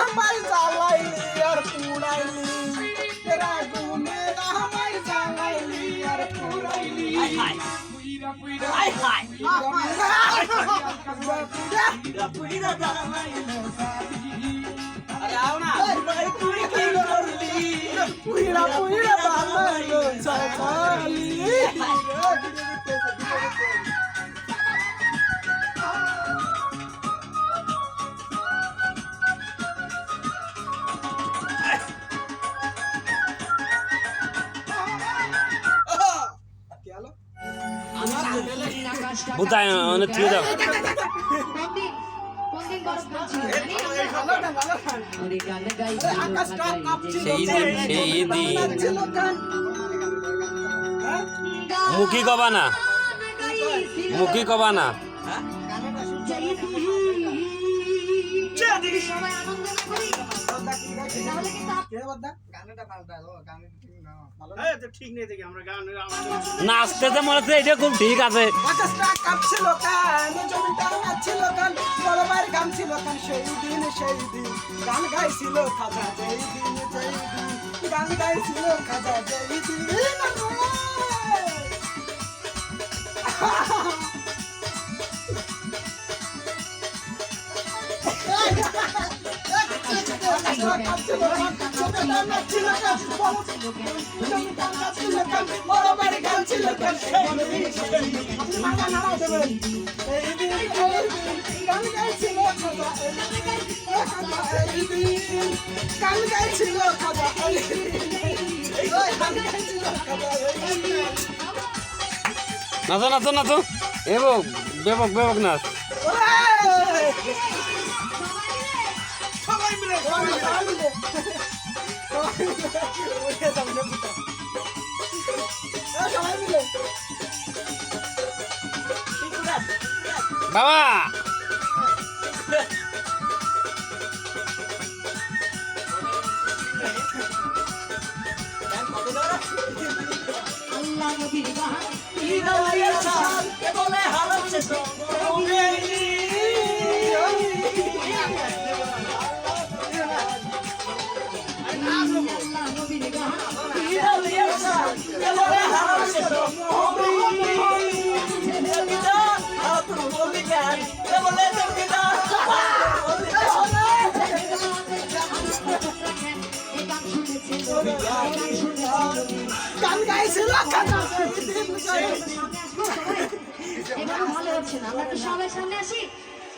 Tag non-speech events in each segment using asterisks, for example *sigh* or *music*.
আমায় জ্বালাইলি আর পুড়াইলি রাগুনে আমায় জ্বালাইলি আর পুড়াইলি হাই হাই হাই হাই পুরা পুরা দাঁড়াইলো আরে আও না তুই কি করলি পুইরা পুইরা বুতায় অনেক তুলে দাও সেই দিন সেই দিন মুখী কবা না মুখী কবা না ঠিক নেই দেখি আমরা গান নাচতে যে মনে হচ্ছে এটা খুব ঠিক আছে। কাঁপছিল কান জমিটা নাচছিল কান বড় ভাইয়ের গান ছিল কান সেই দিন সেই দিন। গান গাইছিল খাজা যেই দিন যেই দিন। গান গাইছিল খাজা যেই দিন। এই দিন নাচো নাচো। নাচো এবক বেবক বেবক নাচ। *laughs* বাবা! গান গাইছিল এগুলো ভালো হচ্ছে না আমরা তো সবাই সামনে আসি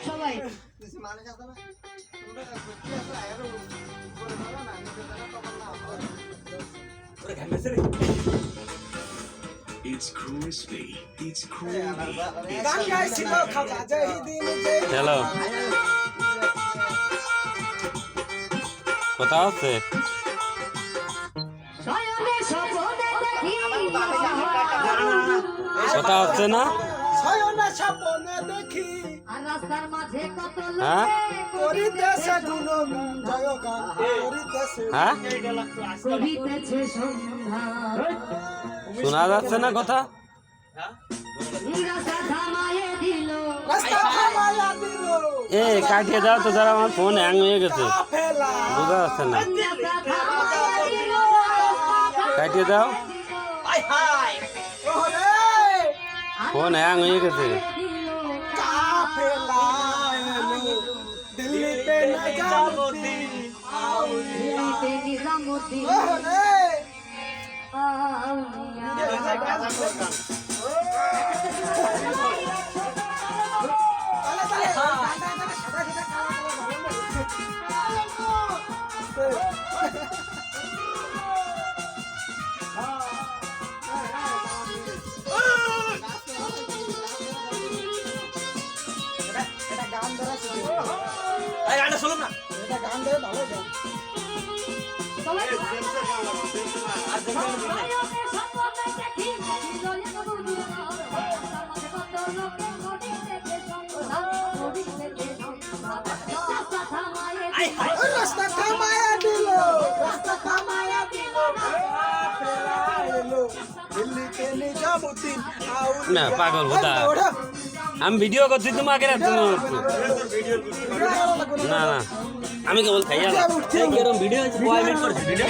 সবাই It's crispy. It's যেই দিন হ্যালো কথা দেখি কথা হচ্ছে না শয়নে স্বপ্নে দেখি। রাস্তার মাঝে কত হ্যাঁ? লোকে করিতেছে গুণগান জয় করিতেছে হ্যাঁ? করিতেছে সন্ধ্যা। শোনা যাচ্ছে না কথা? এ কাটিয়ে দাও তো যারা আমার ফোন হ্যাং হয়ে গেছে। বোঝা যাচ্ছে না। কাটিয়ে দাও। হ্যাং হয়ে গেছে কাফেলা গান ধরা ছিল গানটা শুনুন না এটা পাগল বোধা। আমি ভিডিও করছি তোমাকে না না আমি কেবল হবে, উঠতে ভিডিও ভিডিও।